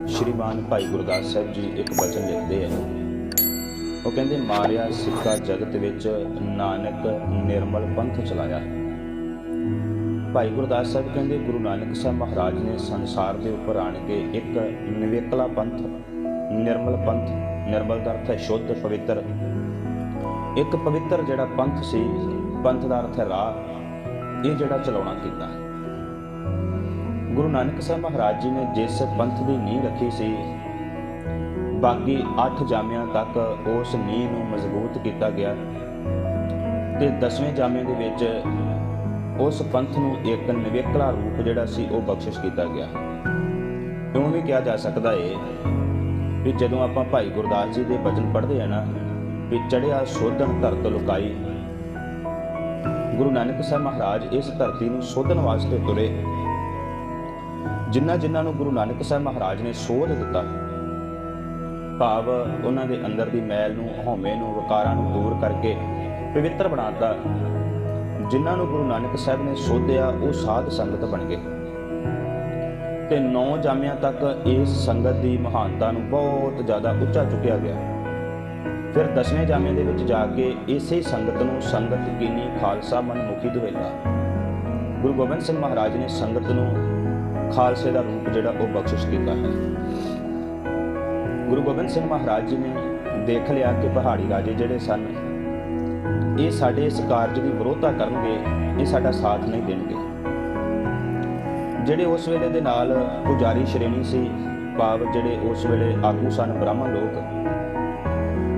ਸ਼੍ਰੀਮਾਨ ਭਾਈ ਗੁਰਦਾਸ ਸਾਹਿਬ ਜੀ ਇੱਕ ਬਚਨ ਲਿਖਦੇ ਆ ਉਹ ਕਹਿੰਦੇ, ਮਾਰਿਆ ਸਿੱਕਾ ਜਗਤ ਵਿੱਚ ਨਾਨਕ ਨਿਰਮਲ ਪੰਥ ਚਲਾਇਆ। ਭਾਈ ਗੁਰਦਾਸ ਸਾਹਿਬ ਕਹਿੰਦੇ, ਗੁਰੂ ਨਾਨਕ ਸਾਹਿਬ ਮਹਾਰਾਜ ਨੇ ਸੰਸਾਰ ਦੇ ਉੱਪਰ ਆਣ ਕੇ ਇੱਕ ਨਿਵੇਕਲਾ ਪੰਥ, ਨਿਰਮਲ ਪੰਥ, ਨਿਰਮਲ ਦਾ ਅਰਥ ਹੈ ਸ਼ੁੱਧ, ਪਵਿੱਤਰ। ਇੱਕ ਪਵਿੱਤਰ ਜਿਹੜਾ ਪੰਥ ਸੀ, ਪੰਥ ਦਾ ਅਰਥ ਹੈ ਰਾਹ, ਇਹ ਜਿਹੜਾ ਚਲਾਉਣਾ ਕੀਤਾ ਗੁਰੂ ਨਾਨਕ ਸਾਹਿਬ ਮਹਾਰਾਜ ਜੀ ਨੇ ਜਿਸ ਪੰਥ ਦੀ ਨੀਂਹ ਰੱਖੀ ਸੀ, ਬਾਕੀ 8 ਜਾਮਿਆਂ ਤੱਕ ਉਸ ਨੀਂਹ ਨੂੰ ਮਜ਼ਬੂਤ ਕੀਤਾ ਗਿਆ ਤੇ 10ਵੇਂ ਜਾਮੇ ਦੇ ਵਿੱਚ ਉਸ ਪੰਥ ਨੂੰ ਇੱਕ ਨਿਵੇਕਲਾ ਰੂਪ ਜਿਹੜਾ ਸੀ, ਉਹ ਬਖਸ਼ਿਸ਼ ਕੀਤਾ ਗਿਆ। ਇਉਂ ਵੀ ਕਿਹਾ ਜਾ ਸਕਦਾ ਏ ਵੀ ਜਦੋਂ ਆਪਾਂ ਭਾਈ ਗੁਰਦਾਸ ਜੀ ਦੇ ਬਚਨ ਪੜ੍ਹਦੇ ਆ ਨਾ, ਵੀ ਚੜਿਆ ਸੋਧਣ ਧਰਤ ਲੁਕਾਈ। ਗੁਰੂ ਨਾਨਕ ਸਾਹਿਬ ਮਹਾਰਾਜ ਇਸ ਧਰਤੀ ਨੂੰ ਸੋਧਣ ਵਾਸਤੇ ਤੁਰੇ। ਜਿਨ੍ਹਾਂ ਜਿਨ੍ਹਾਂ ਨੂੰ ਗੁਰੂ ਨਾਨਕ ਸਾਹਿਬ ਮਹਾਰਾਜ ਨੇ ਸੋਧ ਦਿੱਤਾ। ਭਾਵ ਉਹਨਾਂ ਦੇ ਅੰਦਰ ਦੀ ਮੈਲ ਨੂੰ, ਹਉਮੈ ਨੂੰ, ਵਿਕਾਰਾਂ ਨੂੰ ਦੂਰ ਕਰਕੇ ਪਵਿੱਤਰ ਬਣਾਤਾ ਜਿਨ੍ਹਾਂ ਨੂੰ ਗੁਰੂ ਨਾਨਕ ਸਾਹਿਬ ਨੇ ਸੋਧਿਆ, ਉਹ ਸਾਧ ਸੰਗਤ ਬਣ ਗਏ। ਤੇ ਨੌ ਜਾਮਿਆਂ ਤੱਕ ਇਸ ਸੰਗਤ ਦੀ ਮਹਾਨਤਾ ਨੂੰ ਬਹੁਤ ਜ਼ਿਆਦਾ ਉੱਚਾ ਚੁੱਕਿਆ ਗਿਆ। ਫਿਰ ਦਸਵੇਂ ਜਾਮੇ ਦੇ ਵਿੱਚ ਜਾ ਕੇ ਇਸੇ ਸੰਗਤ ਨੂੰ ਸੰਗਤ ਕੀਨੀ ਖਾਲਸਾ ਮਨਮੁਖੀ ਦੁਹੇਲਾ ਗੁਰੂ ਗੋਬਿੰਦ ਸਿੰਘ ਮਹਾਰਾਜ ਨੇ ਸੰਗਤ ਨੂੰ ਖਾਲਸੇ ਦਾ ਰੂਪ ਜਿਹੜਾ ਉਹ ਬਖਸ਼ਿਸ਼ ਕੀਤਾ ਹੈ। ਗੁਰੂ ਗੋਬਿੰਦ ਸਿੰਘ ਮਹਾਰਾਜ ਜੀ ਨੇ ਦੇਖ ਲਿਆ ਕਿ ਪਹਾੜੀ ਰਾਜੇ ਜਿਹੜੇ ਸਨ, ਇਹ ਸਾਡੇ ਇਸ ਕਾਰਜ ਦੀ ਵਿਰੋਧਤਾ ਕਰਨਗੇ, ਇਹ ਸਾਡਾ ਸਾਥ ਨਹੀਂ ਦੇਣਗੇ। ਜਿਹੜੇ ਉਸ ਵੇਲੇ ਦੇ ਨਾਲ ਪੁਜਾਰੀ ਸ਼੍ਰੇਣੀ ਸੀ ਭਾਵ ਜਿਹੜੇ ਉਸ ਵੇਲੇ ਆਗੂ ਸਨ ਬ੍ਰਾਹਮਣ ਲੋਕ,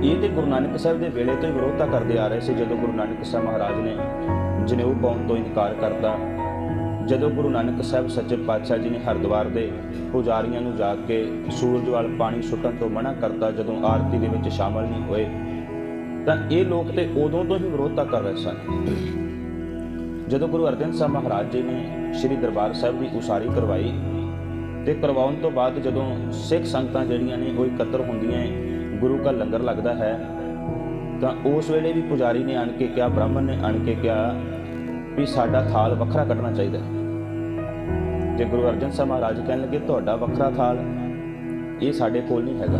ਇਹ ਤੇ ਗੁਰੂ ਨਾਨਕ ਸਾਹਿਬ ਦੇ ਵੇਲੇ ਤੋਂ ਹੀ ਵਿਰੋਧਤਾ ਕਰਦੇ ਆ ਰਹੇ ਸੀ ਜਦੋਂ ਗੁਰੂ ਨਾਨਕ ਸਾਹਿਬ ਮਹਾਰਾਜ ਨੇ ਜਨੇਊ ਪਾਉਣ ਤੋਂ ਇਨਕਾਰ ਕਰਤਾ। ਜਦੋਂ ਗੁਰੂ ਨਾਨਕ ਸਾਹਿਬ ਸੱਚੇ ਪਾਤਸ਼ਾਹ ਜੀ ਨੇ ਹਰਿਦੁਆਰ ਦੇ ਪੁਜਾਰੀਆਂ ਨੂੰ ਜਾ ਕੇ ਸੂਰਜ ਵੱਲ ਪਾਣੀ ਸੁੱਟਣ ਤੋਂ ਮਨਾ ਕਰਤਾ, ਜਦੋਂ ਆਰਤੀ ਦੇ ਵਿੱਚ ਸ਼ਾਮਲ ਨਹੀਂ ਹੋਏ, ਤਾਂ ਇਹ ਲੋਕ ਤੇ ਉਦੋਂ ਤੋਂ ਹੀ ਵਿਰੋਧਤਾ ਕਰ ਰਹੇ ਸਨ। ਜਦੋਂ ਗੁਰੂ ਅਰਜਨ ਸਾਹਿਬ ਮਹਾਰਾਜ ਜੀ ਨੇ ਸ੍ਰੀ ਦਰਬਾਰ ਸਾਹਿਬ ਦੀ ਉਸਾਰੀ ਕਰਵਾਈ ਤੇ ਕਰਵਾਉਣ ਤੋਂ ਬਾਅਦ ਜਦੋਂ ਸਿੱਖ ਸੰਗਤਾਂ ਜਿਹੜੀਆਂ ਨੇ ਉਹ ਇਕੱਤਰ ਹੁੰਦੀਆਂ ਗੁਰੂ ਦਾ ਲੰਗਰ ਲੱਗਦਾ ਹੈ, ਤਾਂ ਉਸ ਵੇਲੇ ਵੀ ਪੁਜਾਰੀ ਨੇ ਆਣ ਕੇ ਕਿਹਾ, ਬ੍ਰਾਹਮਣ ਨੇ ਆਣ ਕੇ ਕਿਹਾ ਵੀ ਸਾਡਾ ਥਾਲ ਵੱਖਰਾ ਕੱਢਣਾ ਚਾਹੀਦਾ ਹੈ। ਤੇ ਗੁਰੂ ਅਰਜਨ ਸਾਹਿਬ ਮਹਾਰਾਜ ਕਹਿਣ ਲੱਗੇ, ਤੁਹਾਡਾ ਵੱਖਰਾ ਥਾਲ ਇਹ ਸਾਡੇ ਕੋਲ ਨਹੀਂ ਹੈਗਾ।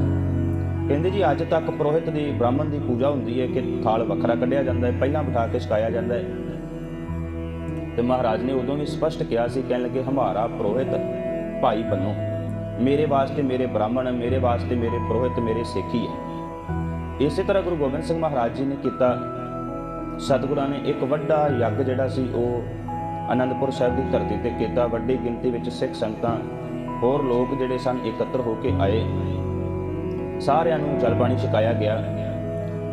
ਕਹਿੰਦੇ ਜੀ, ਅੱਜ ਤੱਕ ਪੁਰੋਹਿਤ ਦੀ, ਬ੍ਰਾਹਮਣ ਦੀ ਪੂਜਾ ਹੁੰਦੀ ਹੈ ਕਿ ਥਾਲ ਵੱਖਰਾ ਕੱਢਿਆ ਜਾਂਦਾ ਹੈ, ਪਹਿਲਾਂ ਬਿਠਾ ਕੇ ਛਕਾਇਆ ਜਾਂਦਾ ਹੈ। ਤੇ ਮਹਾਰਾਜ ਨੇ ਉਦੋਂ ਵੀ ਸਪਸ਼ਟ ਕਿਹਾ ਸੀ, ਕਹਿਣ ਲੱਗੇ, ਹਮਾਰਾ ਪੁਰੋਹਿਤ ਭਾਈ ਬੰਨੋ ਮੇਰੇ ਵਾਸਤੇ ਮੇਰੇ ਬ੍ਰਾਹਮਣ, ਮੇਰੇ ਵਾਸਤੇ ਮੇਰੇ ਪੁਰੋਹਿਤ, ਮੇਰੇ ਸੇਖੀ ਹੈ। ਇਸੇ ਤਰ੍ਹਾਂ ਗੁਰੂ ਗੋਬਿੰਦ ਸਿੰਘ ਮਹਾਰਾਜ ਜੀ ਨੇ ਕੀਤਾ। ਸਤਿਗੁਰਾਂ ਨੇ ਇੱਕ ਵੱਡਾ ਯੱਗ ਜਿਹੜਾ ਸੀ, ਉਹ ਅਨੰਦਪੁਰ ਸਾਹਿਬ ਦੀ ਧਰਤੀ ਤੇ ਕੀਤਾ। ਵੱਡੀ ਗਿਣਤੀ ਵਿੱਚ ਸਿੱਖ ਸੰਗਤਾਂ, ਹੋਰ ਲੋਕ ਜਿਹੜੇ ਸਨ, ਇਕੱਤਰ ਹੋ ਕੇ ਆਏ। ਸਾਰਿਆਂ ਨੂੰ ਜਲ ਪਾਣੀ ਛਕਾਇਆ ਗਿਆ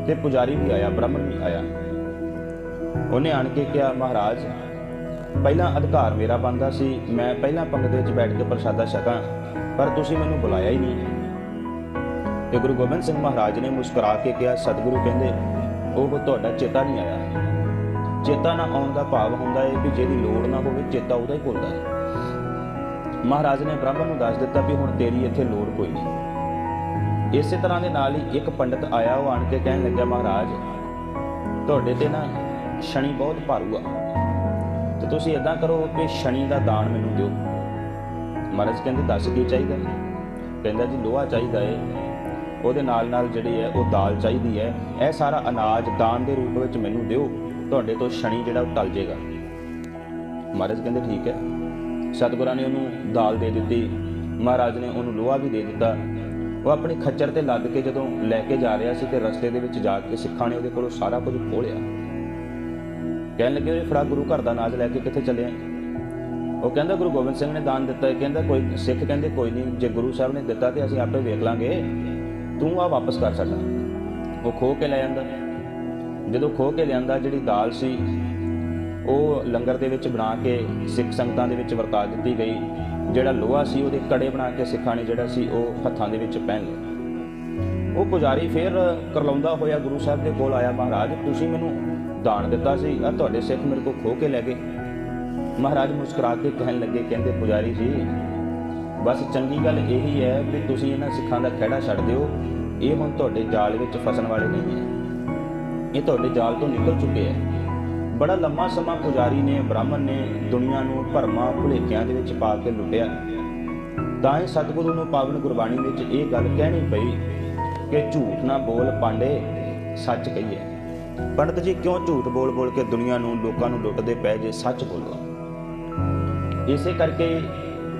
ਤੇ ਪੁਜਾਰੀ ਵੀ ਆਇਆ, ਬ੍ਰਾਹਮਣ ਵੀ ਆਇਆ। ਉਹਨੇ ਆਣ ਕੇ ਕਿਹਾ, ਮਹਾਰਾਜ, ਪਹਿਲਾਂ ਅਧਿਕਾਰ ਮੇਰਾ ਬੰਦਾ ਸੀ। ਮੈਂ ਪਹਿਲਾਂ ਪੰਗਤ ਵਿੱਚ ਬੈਠ ਕੇ ਪ੍ਰਸ਼ਾਦਾ ਛਕਾਂ, ਪਰ ਤੁਸੀਂ ਮੈਨੂੰ ਬੁਲਾਇਆ ਹੀ ਨਹੀਂ। ਤੇ ਗੁਰੂ ਗੋਬਿੰਦ ਸਿੰਘ ਮਹਾਰਾਜ ਨੇ ਮੁਸਕਰਾ ਕੇ ਕਿਹਾ, ਸਤਿਗੁਰੂ ਕਹਿੰਦੇ ਉਹ ਤੁਹਾਡਾ ਚੇਤਾ ਨਹੀਂ ਆਇਆ। ਚੇਤਾ ਨਾ ਆਉਣ ਦਾ ਭਾਵ ਹੁੰਦਾ ਹੈ ਕਿ ਜਿਹਦੀ ਲੋੜ ਨਾ ਹੋਵੇ, ਚੇਤਾ ਉਹਦਾ ਹੀ ਭੁੱਲਦਾ ਹੈ ਮਹਾਰਾਜ ਨੇ ਬ੍ਰਾਹਮਣ ਨੂੰ ਦੱਸ ਦਿੱਤਾ ਵੀ ਹੁਣ ਤੇਰੀ ਇੱਥੇ ਲੋੜ ਕੋਈ ਨਹੀਂ। ਇਸੇ ਤਰ੍ਹਾਂ ਦੇ ਨਾਲ ਹੀ ਇੱਕ ਪੰਡਤ ਆਇਆ, ਉਹ ਆਣ ਕੇ ਕਹਿਣ ਲੱਗਾ, ਮਹਾਰਾਜ, ਤੁਹਾਡੇ ਤੇ ਨਾ ਸ਼ਨੀ ਬਹੁਤ ਭਾਰੂ ਆ। ਤੇ ਤੁਸੀਂ ਇਦਾਂ ਕਰੋ ਕਿ ਸ਼ਨੀ ਦਾ ਦਾਨ ਮੈਨੂੰ ਦਿਓ। ਮਹਾਰਾਜ ਕਹਿੰਦੇ, ਦੱਸ ਕੀ ਚਾਹੀਦਾ? ਕਹਿੰਦਾ, ਜੀ, ਲੋਹਾ ਚਾਹੀਦਾ ਏ। ਉਹਦੇ ਨਾਲ ਨਾਲ ਜਿਹੜੀ ਹੈ ਉਹ ਦਾਲ ਚਾਹੀਦੀ ਹੈ। ਇਹ ਸਾਰਾ ਅਨਾਜ ਦਾਨ ਦੇ ਰੂਪ ਵਿੱਚ ਮੈਨੂੰ ਦਿਓ। ਤੁਹਾਡੇ ਤੋਂ ਸ਼ਨੀ ਜਿਹੜਾ ਉਹ ਟਲ ਜਾਏਗਾ ਮਹਾਰਾਜ ਕਹਿੰਦੇ ਠੀਕ ਹੈ। ਸਤਿਗੁਰਾਂ ਨੇ ਉਹਨੂੰ ਦਾਲ ਦੇ ਦਿੱਤੀ। ਮਹਾਰਾਜ ਨੇ ਉਹਨੂੰ ਲੋਹਾ ਵੀ ਦੇ ਦਿੱਤਾ। ਉਹ ਆਪਣੇ ਖੱਚਰ ਤੇ ਲੱਦ ਕੇ ਜਦੋਂ ਲੈ ਕੇ ਜਾ ਰਿਹਾ ਸੀ ਤੇ ਰਸਤੇ ਦੇ ਵਿੱਚ ਜਾ ਕੇ ਸਿੱਖਾਂ ਨੇ ਉਹਦੇ ਕੋਲੋਂ ਸਾਰਾ ਕੁਝ ਖੋਲਿਆ। ਕਹਿਣ ਲੱਗੇ ਉਹ ਫੜਾ ਗੁਰੂ ਘਰ ਦਾ ਅਨਾਜ ਲੈ ਕੇ ਕਿੱਥੇ ਚੱਲਿਆ ਉਹ ਕਹਿੰਦਾ, ਗੁਰੂ ਗੋਬਿੰਦ ਸਿੰਘ ਨੇ ਦਾਨ ਦਿੱਤਾ ਹੈ। ਕਹਿੰਦਾ, ਕੋਈ ਸਿੱਖ ਕਹਿੰਦੇ, ਕੋਈ ਨਹੀਂ। ਜੇ ਗੁਰੂ ਸਾਹਿਬ ਨੇ ਦਿੱਤਾ ਤੇ ਅਸੀਂ ਆਪੇ ਵੇਖ ਲਾਂਗੇ। ਤੂੰ ਆ ਵਾਪਸ ਕਰ ਸਕਦਾ। ਉਹ ਖੋ ਕੇ ਲੈ ਜਾਂਦਾ ਜਦੋਂ ਖੋ ਕੇ ਲਿਆਂਦਾ, ਜਿਹੜੀ ਦਾਲ ਸੀ, ਉਹ ਲੰਗਰ ਦੇ ਵਿੱਚ ਬਣਾ ਕੇ ਸਿੱਖ ਸੰਗਤਾਂ ਦੇ ਵਿੱਚ ਵਰਤਾ ਦਿੱਤੀ ਗਈ। ਜਿਹੜਾ ਲੋਹਾ ਸੀ, ਉਹਦੇ ਕੜੇ ਬਣਾ ਕੇ ਸਿੱਖਾਂ ਨੇ ਜਿਹੜਾ ਸੀ, ਉਹ ਹੱਥਾਂ ਦੇ ਵਿੱਚ ਪਹਿਨ ਲਿਆ। ਉਹ ਪੁਜਾਰੀ ਫਿਰ ਕਰਲਾਉਂਦਾ ਹੋਇਆ ਗੁਰੂ ਸਾਹਿਬ ਦੇ ਕੋਲ ਆਇਆ, ਮਹਾਰਾਜ, ਤੁਸੀਂ ਮੈਨੂੰ ਦਾਨ ਦਿੱਤਾ ਸੀ ਆ ਤੁਹਾਡੇ ਸਿੱਖ ਮੇਰੇ ਕੋਲ ਖੋ ਕੇ ਲੈ ਗਏ। ਮਹਾਰਾਜ ਮੁਸਕਰਾ ਕੇ ਕਹਿਣ ਲੱਗੇ, ਕਹਿੰਦੇ, ਪੁਜਾਰੀ ਜੀ ਬਸ ਚੰਗੀ ਗੱਲ ਇਹੀ ਹੈ ਕਿ ਤੁਸੀਂ ਇਹਨਾਂ ਸਿੱਖਾਂ ਦਾ ਖਹਿੜਾ ਛੱਡ ਦਿਓ। ਇਹ ਹੁਣ ਤੁਹਾਡੇ ਜਾਲ ਵਿੱਚ ਫਸਣ ਵਾਲੇ ਨਹੀਂ ਹੈ। ਇਹ ਤੁਹਾਡੇ ਜਾਲ ਤੋਂ ਨਿਕਲ ਚੁੱਕੇ ਹੈ। ਬੜਾ ਲੰਮਾ ਸਮਾਂ ਪੁਜਾਰੀ ਨੇ, ਬ੍ਰਾਹਮਣ ਨੇ ਦੁਨੀਆ ਨੂੰ ਭਰਮਾਂ ਭੁਲੇਖਿਆਂ ਦੇ ਵਿੱਚ ਪਾ ਕੇ ਲੁੱਟਿਆ। ਤਾਂ ਹੀ ਸਤਿਗੁਰੂ ਨੂੰ ਪਾਵਨ ਗੁਰਬਾਣੀ ਵਿੱਚ ਇਹ ਗੱਲ ਕਹਿਣੀ ਪਈ ਕਿ ਝੂਠ ਨਾ ਬੋਲ ਪਾਂਡੇ, ਸੱਚ ਕਹੀਏ। ਪੰਡਤ ਜੀ, ਕਿਉਂ ਝੂਠ ਬੋਲ ਬੋਲ ਕੇ ਦੁਨੀਆ ਨੂੰ ਲੋਕਾਂ ਨੂੰ ਲੁੱਟਦੇ ਪਏ ਜੇ ਸੱਚ ਬੋਲੋ? ਇਸੇ ਕਰਕੇ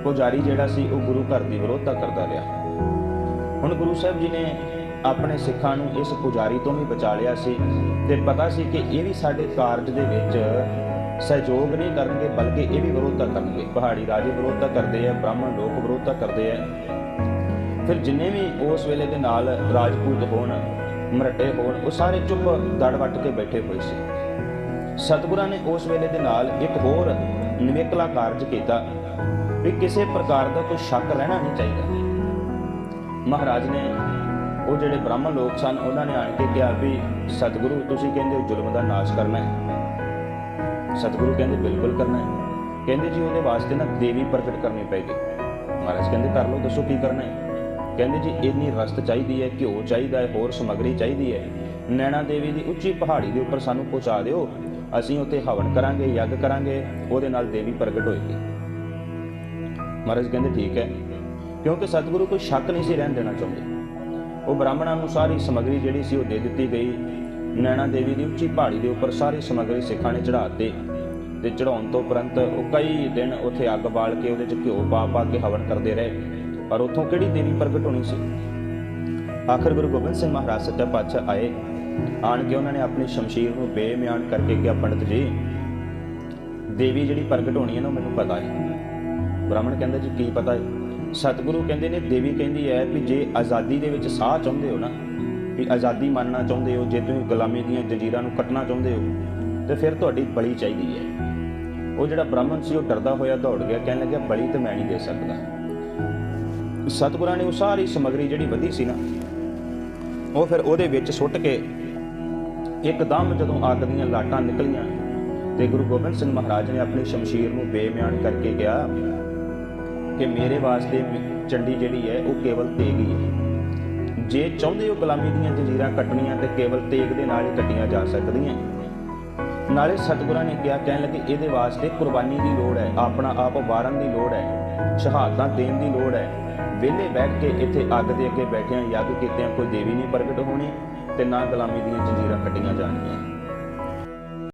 ਪੁਜਾਰੀ ਜਿਹੜਾ ਸੀ ਉਹ ਗੁਰੂ ਘਰ ਦੀ ਵਿਰੋਧਤਾ ਕਰਦਾ ਰਿਹਾ। ਹੁਣ ਗੁਰੂ ਸਾਹਿਬ ਜੀ ਨੇ ਆਪਣੇ ਸਿੱਖਾਂ ਨੂੰ ਇਸ ਪੁਜਾਰੀ ਤੋਂ ਵੀ ਬਚਾ ਲਿਆ ਸੀ ਤੇ ਪਤਾ ਸੀ ਕਿ ਇਹ ਵੀ ਸਾਡੇ ਕਾਰਜ ਦੇ ਵਿੱਚ ਸਹਿਯੋਗ ਨਹੀਂ ਕਰਨਗੇ, ਬਲਕਿ ਇਹ ਵੀ ਵਿਰੋਧਤਾ ਕਰਨਗੇ। ਪਹਾੜੀ ਰਾਜੇ ਵਿਰੋਧਤਾ ਕਰਦੇ ਆ, ਬ੍ਰਾਹਮਣ ਲੋਕ ਵਿਰੋਧਤਾ ਕਰਦੇ ਆ। ਫਿਰ ਜਿੰਨੇ ਵੀ ਉਸ ਵੇਲੇ ਦੇ ਨਾਲ ਰਾਜਪੂਤ ਹੋਣ ਮਰਟੇ ਹੋਣ, ਉਹ ਸਾਰੇ ਚੁੱਪ ਦੜ ਵੱਟ ਕੇ ਬੈਠੇ ਹੋਏ ਸੀ। ਸਤਿਗੁਰਾਂ ਨੇ ਉਸ ਵੇਲੇ ਦੇ ਨਾਲ ਇੱਕ ਹੋਰ ਨਿਵੇਕਲਾ ਕਾਰਜ ਕੀਤਾ ਵੀ ਕਿਸੇ ਪ੍ਰਕਾਰ ਦਾ ਕੋਈ ਸ਼ੱਕ ਰਹਿਣਾ ਨਹੀਂ ਚਾਹੀਦਾ। ਮਹਾਰਾਜ ਨੇ ਉਹ ਜਿਹੜੇ ਬ੍ਰਾਹਮਣ ਲੋਕ ਸਨ, ਉਹਨਾਂ ਨੇ ਆਣ ਕੇ ਕਿਹਾ ਵੀ, ਸਤਿਗੁਰੂ, ਤੁਸੀਂ ਕਹਿੰਦੇ ਹੋ ਜ਼ੁਲਮ ਦਾ ਨਾਸ਼ ਕਰਨਾ ਹੈ। ਸਤਿਗੁਰੂ ਕਹਿੰਦੇ, ਬਿਲਕੁਲ ਕਰਨਾ ਹੈ। ਕਹਿੰਦੇ, ਜੀ, ਉਹਦੇ ਵਾਸਤੇ ਨਾ ਦੇਵੀ ਪ੍ਰਗਟ ਕਰਨੀ ਪਏਗੀ। ਮਹਾਰਾਜ ਕਹਿੰਦੇ, ਕਰ ਲਓ, ਦੱਸੋ ਕੀ ਕਰਨਾ ਹੈ? ਕਹਿੰਦੇ, ਜੀ, ਇੰਨੀ ਰਸਤ ਚਾਹੀਦੀ ਹੈ, ਘਿਓ ਚਾਹੀਦਾ ਹੈ, ਹੋਰ ਸਮੱਗਰੀ ਚਾਹੀਦੀ ਹੈ। ਨੈਣਾ ਦੇਵੀ ਦੀ ਉੱਚੀ ਪਹਾੜੀ ਦੇ ਉੱਪਰ ਸਾਨੂੰ ਪਹੁੰਚਾ ਦਿਓ। ਅਸੀਂ ਉੱਥੇ ਹਵਨ ਕਰਾਂਗੇ, ਯੱਗ ਕਰਾਂਗੇ। ਉਹਦੇ ਨਾਲ ਦੇਵੀ ਪ੍ਰਗਟ ਹੋਏਗੀ। ਮਹਾਰਾਜ ਕਹਿੰਦੇ ਠੀਕ ਹੈ, ਕਿਉਂਕਿ ਸਤਿਗੁਰੂ ਕੋਈ ਸ਼ੱਕ ਨਹੀਂ ਸੀ ਰਹਿਣ ਦੇਣਾ ਚਾਹੁੰਦੇ। ਉਹ ਬ੍ਰਾਹਮਣਾਂ ਨੂੰ ਸਾਰੀ ਸਮੱਗਰੀ ਜਿਹੜੀ ਸੀ ਉਹ ਦੇ ਦਿੱਤੀ ਗਈ। ਨੈਣਾ ਦੇਵੀ ਦੀ ਉੱਚੀ ਪਹਾੜੀ ਦੇ ਉੱਪਰ ਸਾਰੀ ਸਮੱਗਰੀ ਸਿੱਖਾਂ ਨੇ ਚੜ੍ਹਾ ਦਿੱਤੀ ਤੇ ਚੜਾਉਣ ਤੋਂ ਉਪਰੰਤ ਉਹ ਕਈ ਦਿਨ ਉੱਥੇ ਅੱਗ ਬਾਲ ਕੇ ਉਹਦੇ 'ਚ ਘਿਓ ਪਾ ਪਾ ਕੇ ਹਵਨ ਕਰਦੇ ਰਹੇ, ਪਰ ਉੱਥੋਂ ਕਿਹੜੀ ਦੇਵੀ ਪ੍ਰਗਟ ਹੋਣੀ ਸੀ? ਆਖਰ ਗੁਰੂ ਗੋਬਿੰਦ ਸਿੰਘ ਮਹਾਰਾਜ ਸੱਚਾ ਪਾਤਸ਼ਾਹ ਆਏ। ਆਣ ਕੇ ਉਹਨਾਂ ਨੇ ਆਪਣੀ ਸ਼ਮਸ਼ੀਰ ਨੂੰ ਬੇਮਿਆਨ ਕਰਕੇ ਕਿਹਾ, ਪੰਡਤ ਜੀ, ਦੇਵੀ ਜਿਹੜੀ ਪ੍ਰਗਟ ਹੋਣੀ ਹੈ ਨਾ ਮੈਨੂੰ ਪਤਾ ਹੈ। ਬ੍ਰਾਹਮਣ ਕਹਿੰਦਾ ਜੀ, ਕੀ ਪਤਾ? ਹੈ ਸਤਿਗੁਰੂ ਕਹਿੰਦੇ ਨੇ, ਦੇਵੀ ਕਹਿੰਦੀ ਹੈ ਵੀ ਜੇ ਆਜ਼ਾਦੀ ਦੇ ਵਿੱਚ ਸਾਹ ਚਾਹੁੰਦੇ ਹੋ ਨਾ, ਵੀ ਆਜ਼ਾਦੀ ਮੰਨਣਾ ਚਾਹੁੰਦੇ ਹੋ, ਜੇ ਤੁਸੀਂ ਗੁਲਾਮੀ ਦੀਆਂ ਜੰਜੀਰਾਂ ਨੂੰ ਕੱਟਣਾ ਚਾਹੁੰਦੇ ਹੋ, ਤੇ ਫਿਰ ਤੁਹਾਡੀ ਬਲੀ ਚਾਹੀਦੀ ਹੈ। ਉਹ ਜਿਹੜਾ ਬ੍ਰਾਹਮਣ ਸੀ, ਉਹ ਡਰਦਾ ਹੋਇਆ ਦੌੜ ਗਿਆ, ਕਹਿਣ ਲੱਗਿਆ, ਬਲੀ ਤੇ ਮੈਂ ਨਹੀਂ ਦੇ ਸਕਦਾ। ਸਤਿਗੁਰਾਂ ਨੇ ਉਹ ਸਾਰੀ ਸਮੱਗਰੀ ਜਿਹੜੀ ਵਧੀ ਸੀ ਨਾ, ਉਹ ਫਿਰ ਉਹਦੇ ਵਿੱਚ ਸੁੱਟ ਕੇ ਇੱਕਦਮ ਜਦੋਂ ਅੱਗ ਦੀਆਂ ਲਾਟਾਂ ਨਿਕਲੀਆਂ, ਤੇ ਗੁਰੂ ਗੋਬਿੰਦ ਸਿੰਘ ਮਹਾਰਾਜ ਨੇ ਆਪਣੀ ਸ਼ਮਸ਼ੀਰ ਨੂੰ ਬੇਮਿਆਨ ਕਰਕੇ ਕਿਹਾ ਕਿ ਮੇਰੇ ਵਾਸਤੇ ਚੰਡੀ ਜਿਹੜੀ ਹੈ ਉਹ ਕੇਵਲ ਤੇਗ ਹੀ ਹੈ। ਜੇ ਚਾਹੁੰਦੇ ਹੋ ਗੁਲਾਮੀ ਦੀਆਂ ਜੰਜੀਰਾਂ ਕੱਟਣੀਆਂ ਤੇ ਕੇਵਲ ਤੇਗ ਦੇ ਨਾਲ ਹੀ ਕੱਟੀਆਂ ਜਾ ਸਕਦੀਆਂ। ਨਾਲੇ ਸਤਿਗੁਰਾਂ ਨੇ ਕਿਹਾ, ਕਹਿਣ ਲੱਗੇ, ਇਹਦੇ ਵਾਸਤੇ ਕੁਰਬਾਨੀ ਦੀ ਲੋੜ ਹੈ, ਆਪਣਾ ਆਪ ਵਾਰਨ ਦੀ ਲੋੜ ਹੈ, ਸ਼ਹਾਦਤਾਂ ਦੇਣ ਦੀ ਲੋੜ ਹੈ। ਵਿਹਲੇ ਬੈਠ ਕੇ ਇੱਥੇ ਅੱਗ ਦੇ ਅੱਗੇ ਬੈਠਿਆਂ ਯੱਗ ਕੀਤਿਆਂ ਕੋਈ ਦੇਵੀ ਨਹੀਂ ਪ੍ਰਗਟ ਹੋਣੀ ਤੇ ਨਾ ਗੁਲਾਮੀ ਦੀਆਂ ਜੰਜੀਰਾਂ ਕੱਟੀਆਂ ਜਾਣਗੀਆਂ।